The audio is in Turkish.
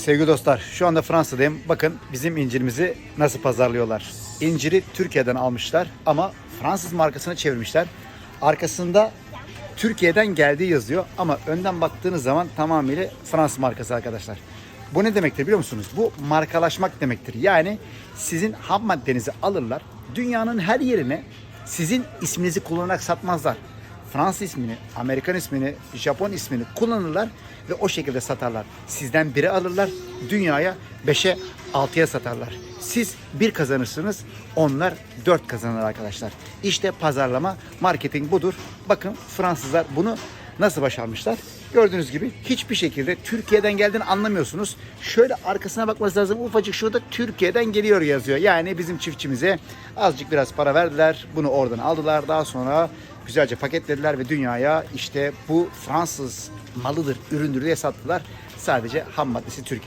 Sevgili dostlar şu anda Fransa'dayım. Bakın bizim incirimizi nasıl pazarlıyorlar. İnciri Türkiye'den almışlar ama Fransız markasına çevirmişler. Arkasında Türkiye'den geldiği yazıyor ama önden baktığınız zaman tamamıyla Fransız markası arkadaşlar. Bu ne demektir biliyor musunuz? Bu markalaşmak demektir. Yani sizin ham maddenizi alırlar. Dünyanın her yerine sizin isminizi kullanarak satmazlar. Fransız ismini, Amerikan ismini, Japon ismini kullanırlar ve o şekilde satarlar. Sizden biri alırlar, dünyaya 5'e 6'ya satarlar. Siz bir kazanırsınız, onlar 4 kazanır arkadaşlar. İşte pazarlama, marketing budur. Bakın Fransızlar bunu nasıl başarmışlar? Gördüğünüz gibi hiçbir şekilde Türkiye'den geldiğini anlamıyorsunuz. Şöyle arkasına bakmanız lazım. Ufacık şurada Türkiye'den geliyor yazıyor. Yani bizim çiftçimize azıcık biraz para verdiler. Bunu oradan aldılar. Daha sonra güzelce paketlediler ve dünyaya işte bu Fransız malıdır, üründür diye sattılar. Sadece ham maddesi Türkiye.